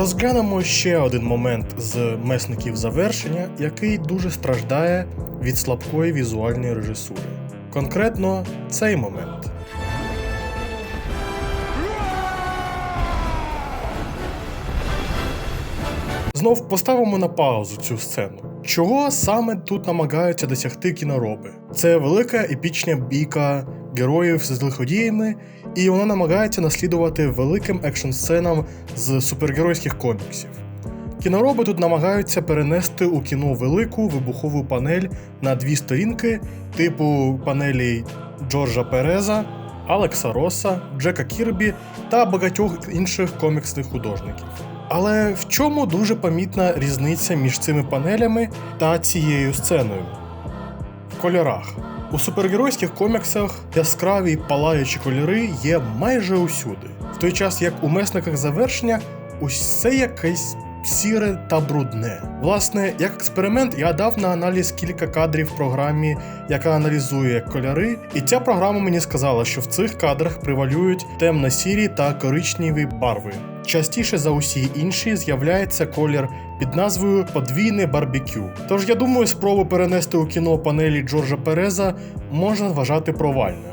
Розглянемо ще один момент з месників завершення, який дуже страждає від слабкої візуальної режисури. Конкретно цей момент. Знов поставимо на паузу цю сцену. Чого саме тут намагаються досягти кінороби? Це велика епічна бійка героїв з лиходіями, і вона намагається наслідувати великим екшн сценам з супергеройських коміксів. Кінороби тут намагаються перенести у кіно велику вибухову панель на дві сторінки, типу панелі Джорджа Переза, Алекса Роса, Джека Кірбі та багатьох інших коміксних художників. Але в чому дуже помітна різниця між цими панелями та цією сценою? В кольорах. У супергеройських коміксах яскраві палаючі кольори є майже усюди, в той час як у месниках завершення усе якесь сіре та брудне. Власне, як експеримент я дав на аналіз кілька кадрів в програмі, яка аналізує кольори, і ця програма мені сказала, що в цих кадрах привалюють темно-сірі та коричневі барви. Частіше за усі інші з'являється колір під назвою Подвійне барбекю. Тож я думаю, спробу перенести у кіно панелі Джорджа Переза можна вважати провальною.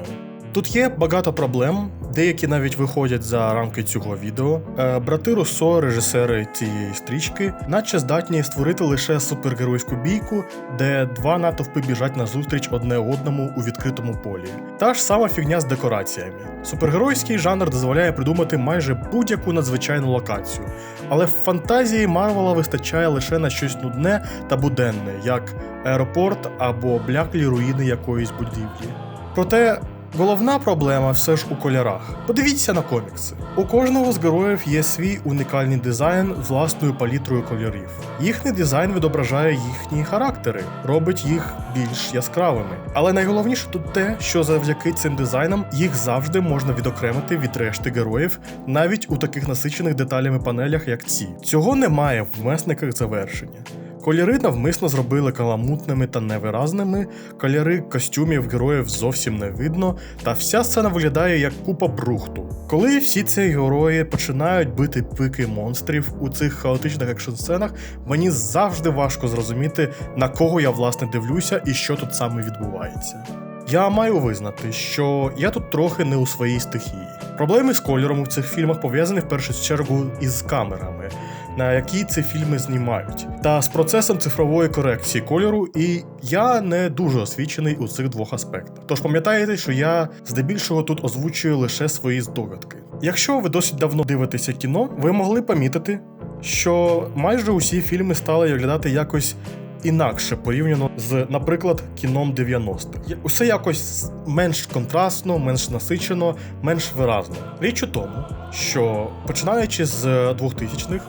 Тут є багато проблем, деякі навіть виходять за рамки цього відео. Е, Брати Руссо, режисери цієї стрічки, наче здатні створити лише супергеройську бійку, де два натовпи біжать назустріч одне одному у відкритому полі. Та ж сама фігня з декораціями. Супергеройський жанр дозволяє придумати майже будь-яку надзвичайну локацію, але в фантазії Марвела вистачає лише на щось нудне та буденне, як аеропорт або бляклі руїни якоїсь будівлі. Проте Головна проблема все ж у кольорах. Подивіться на комікси. У кожного з героїв є свій унікальний дизайн власною палітрою кольорів. Їхній дизайн відображає їхні характери, робить їх більш яскравими. Але найголовніше тут те, що завдяки цим дизайнам їх завжди можна відокремити від решти героїв, навіть у таких насичених деталями панелях, як ці. Цього немає в месниках завершення. Кольори навмисно зробили каламутними та невиразними, кольори костюмів героїв зовсім не видно, та вся сцена виглядає як купа брухту. Коли всі ці герої починають бити пики монстрів у цих хаотичних екшн-сценах, мені завжди важко зрозуміти, на кого я власне дивлюся і що тут саме відбувається. Я маю визнати, що я тут трохи не у своїй стихії. Проблеми з кольором у цих фільмах пов'язані в першу чергу із камерами на які ці фільми знімають, та з процесом цифрової корекції кольору, і я не дуже освічений у цих двох аспектах. Тож пам'ятаєте, що я здебільшого тут озвучую лише свої здогадки. Якщо ви досить давно дивитеся кіно, ви могли помітити, що майже усі фільми стали виглядати якось. Інакше порівняно з, наприклад, кіном 90-х. Усе якось менш контрастно, менш насичено, менш виразно. Річ у тому, що починаючи з 2000-х,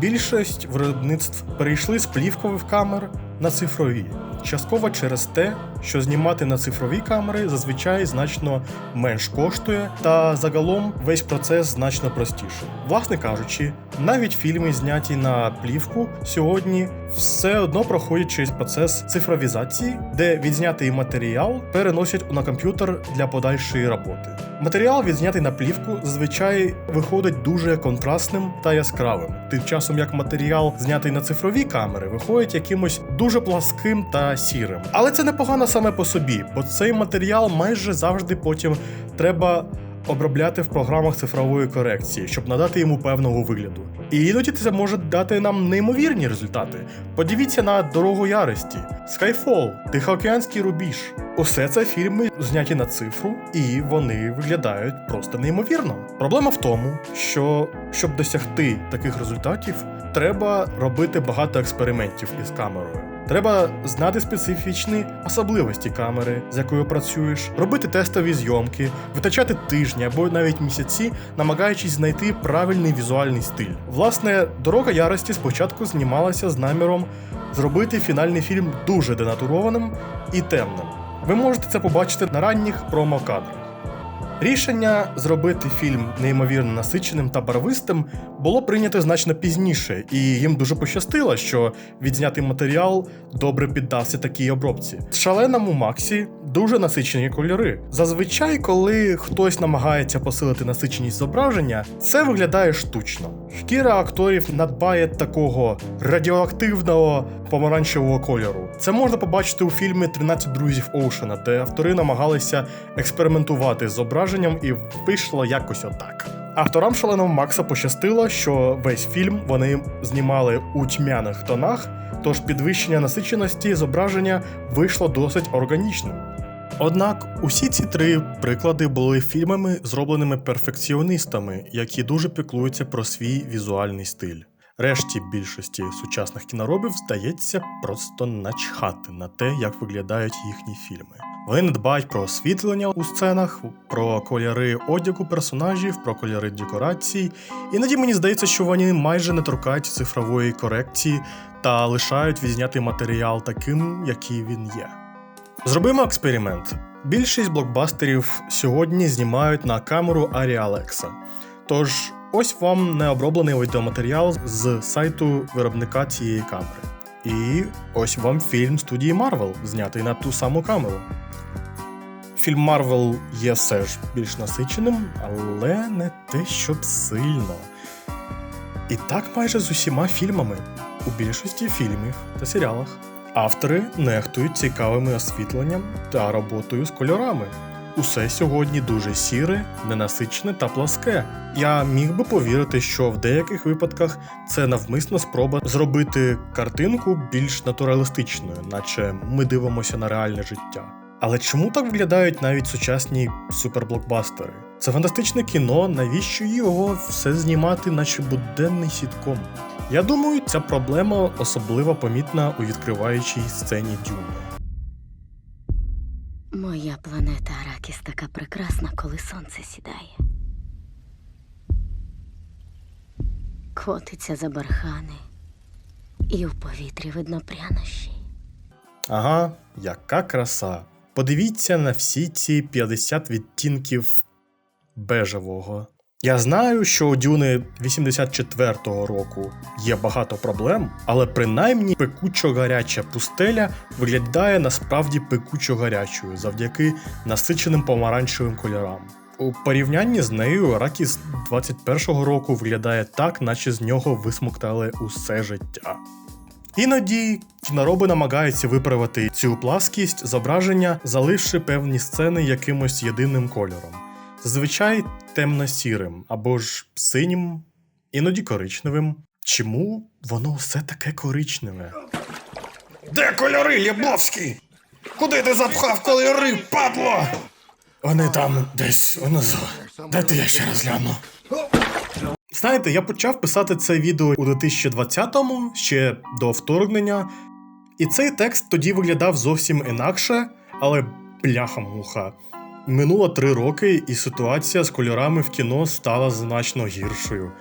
Більшість виробництв перейшли з плівкових камер на цифрові, частково через те, що знімати на цифрові камери зазвичай значно менш коштує, та загалом весь процес значно простіший. Власне кажучи, навіть фільми, зняті на плівку, сьогодні все одно проходять через процес цифровізації, де відзнятий матеріал переносять на комп'ютер для подальшої роботи. Матеріал, відзнятий на плівку, зазвичай виходить дуже контрастним та яскравим, тим часом як матеріал, знятий на цифрові камери, виходить якимось дуже пласким та сірим. Але це непогано саме по собі, бо цей матеріал майже завжди потім треба обробляти в програмах цифрової корекції, щоб надати йому певного вигляду. І іноді це може дати нам неймовірні результати. Подивіться на дорогу ярості, Skyfall, Тихоокеанський рубіж. Усе це фільми зняті на цифру, і вони виглядають просто неймовірно. Проблема в тому, що щоб досягти таких результатів, треба робити багато експериментів із камерою. Треба знати специфічні особливості камери, з якою працюєш, робити тестові зйомки, витрачати тижні або навіть місяці, намагаючись знайти правильний візуальний стиль. Власне, дорога ярості спочатку знімалася з наміром зробити фінальний фільм дуже денатурованим і темним. Ви можете це побачити на ранніх промо-кадрах. Рішення зробити фільм неймовірно насиченим та барвистим було прийнято значно пізніше, і їм дуже пощастило, що відзнятий матеріал добре піддався такій обробці. Шаленому Максі дуже насичені кольори. Зазвичай, коли хтось намагається посилити насиченість зображення, це виглядає штучно. Шкіра акторів надбає такого радіоактивного помаранчевого кольору. Це можна побачити у фільмі «13 друзів Оушена, де автори намагалися експериментувати з зображенням і вийшло якось отак. Авторам шаленого Макса пощастило, що весь фільм вони знімали у тьмяних тонах, тож підвищення насиченості зображення вийшло досить органічним. Однак усі ці три приклади були фільмами, зробленими перфекціоністами, які дуже піклуються про свій візуальний стиль. Решті більшості сучасних кіноробів здається просто начхати на те, як виглядають їхні фільми. Вони не дбають про освітлення у сценах, про кольори одягу персонажів, про кольори декорацій. Іноді мені здається, що вони майже не торкаються цифрової корекції та лишають відзняти матеріал таким, який він є. Зробимо експеримент. Більшість блокбастерів сьогодні знімають на камеру Arri Alexa. Тож, ось вам необроблений відеоматеріал з сайту виробника цієї камери. І ось вам фільм студії Marvel, знятий на ту саму камеру. Фільм Marvel є все ж більш насиченим, але не те, щоб сильно. І так майже з усіма фільмами, у більшості фільмів та серіалах. Автори нехтують цікавими освітленням та роботою з кольорами. Усе сьогодні дуже сіре, ненасичне та пласке. Я міг би повірити, що в деяких випадках це навмисна спроба зробити картинку більш натуралістичною, наче ми дивимося на реальне життя. Але чому так виглядають навіть сучасні суперблокбастери? Це фантастичне кіно, навіщо його все знімати, наче буденний сітком? Я думаю, ця проблема особливо помітна у відкриваючій сцені Дюни. Моя планета Аракіс така прекрасна, коли сонце сідає. Котиться за бархани, і в повітрі видно прянощі. Ага, яка краса. Подивіться на всі ці 50 відтінків бежевого. Я знаю, що у Дюни 84-го року є багато проблем, але принаймні пекучо гаряча пустеля виглядає насправді пекучо гарячою завдяки насиченим помаранчевим кольорам. У порівнянні з нею Ракіс 21-го року виглядає так, наче з нього висмоктали усе життя. Іноді кінороби намагаються виправити цю пласкість зображення, заливши певні сцени якимось єдиним кольором. Зазвичай темно-сірим або ж синім, іноді коричневим. Чому воно все таке коричневе? Де кольори, Ябовський? Куди ти запхав кольори, падло? Вони там десь унизу. Дайте я ще раз гляну. Знаєте, я почав писати це відео у 2020-му, ще до вторгнення, і цей текст тоді виглядав зовсім інакше, але бляха-муха. Минуло три роки, і ситуація з кольорами в кіно стала значно гіршою.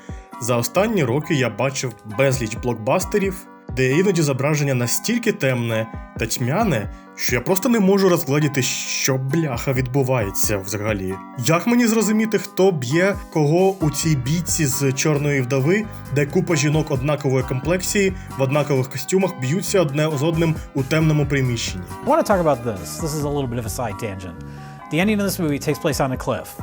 За останні роки я бачив безліч блокбастерів, де іноді зображення настільки темне та тьмяне, що я просто не можу розгледіти, що бляха відбувається взагалі. Як мені зрозуміти, хто б'є кого у цій бійці з чорної вдови, де купа жінок однакової комплексії в однакових костюмах б'ються одне з одним у темному приміщенні? I want talk about this. This is a little bit of a side tangent. The ending of this movie takes place on a cliff,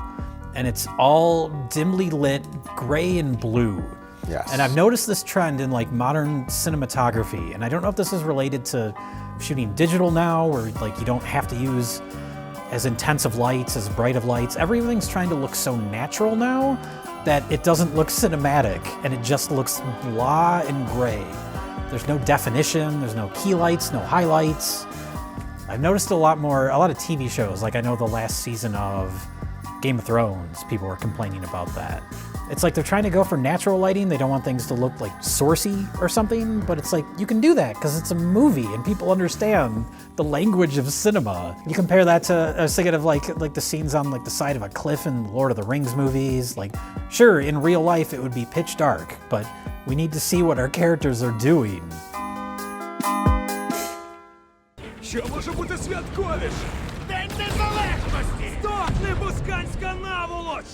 and it's all dimly lit gray and blue. Yes. And I've noticed this trend in like modern cinematography, and I don't know if this is related to shooting digital now, where like you don't have to use as intense of lights, as bright of lights. Everything's trying to look so natural now that it doesn't look cinematic, and it just looks blah and gray. There's no definition, there's no key lights, no highlights. I've noticed a lot more, a lot of TV shows. Like I know the last season of Game of Thrones, people were complaining about that. It's like they're trying to go for natural lighting. They don't want things to look like sourcey or something, but it's like you can do that because it's a movie and people understand the language of cinema. You compare that to I was thinking of like like the scenes on like the side of a cliff in Lord of the Rings movies. Like, sure, in real life it would be pitch dark, but we need to see what our characters are doing. Що може бути святковіше? День незалежності! Здохни, бусканська наволоч!